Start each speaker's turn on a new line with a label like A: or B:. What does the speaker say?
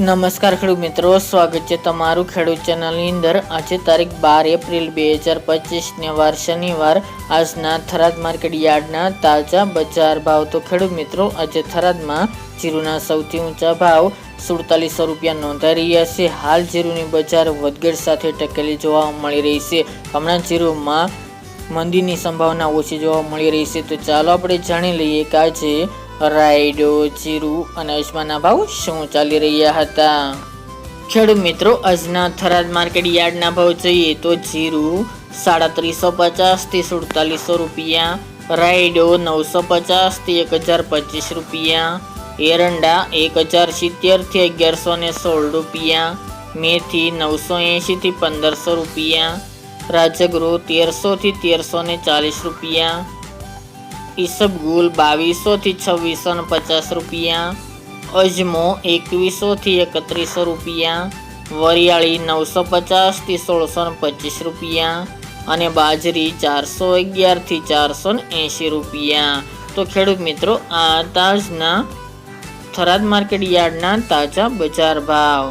A: નમસ્કાર ખેડૂત મિત્રો, સ્વાગત છે તમારું ખેડૂત ચેનલની અંદર. આજે તારીખ બાર એપ્રિલ બે હજાર પચીસને વાર શનિવાર. આજના થરાદ માર્કેટ યાર્ડના તાજા બજાર ભાવ. તો ખેડૂત મિત્રો, આજે થરાદમાં જીરુના સૌથી ઊંચા ભાવ સુડતાલીસો રૂપિયા નોંધાઈ રહ્યા છે. હાલ જીરુની બજાર વધઘટ સાથે ટકેલી જોવા મળી રહી છે. હમણાં જીરુમાં મંદીની સંભાવના ઓછી જોવા મળી રહી છે. તો ચાલો આપણે જાણી લઈએ કે આજે રાયડો, જીરું અને અજમાના ભાવ શું ચાલી રહ્યા હતા? ખેડૂત મિત્રો, આજના થરાદ માર્કેટ યાર્ડના ભાવ જોઈએ તો જીરું સાડત્રીસો પચાસથી સુડતાલીસો રૂપિયા, રાયડો નવસો પચાસથી એક હજાર પચીસ રૂપિયા, એરંડા એક હજાર સિત્તેરથી અગિયારસો ને સોળ રૂપિયા, મેથી નવસો એંશીથી પંદરસો રૂપિયા, રાજગૃહ તેરસોથી તેરસો ને ચાલીસ રૂપિયા ઈસબગુલ બાવીસોથી છવ્વીસો ને પચાસ રૂપિયા, અજમો એકવીસોથી એકત્રીસો રૂપિયા, વરિયાળી નવસો પચાસથી સોળસો ને પચીસ રૂપિયા અને બાજરી ચારસો અગિયારથી ચારસો ને એંશી રૂપિયા. તો ખેડૂત મિત્રો, આ તાજના થરાદ માર્કેટ યાર્ડના તાજા બજાર ભાવ.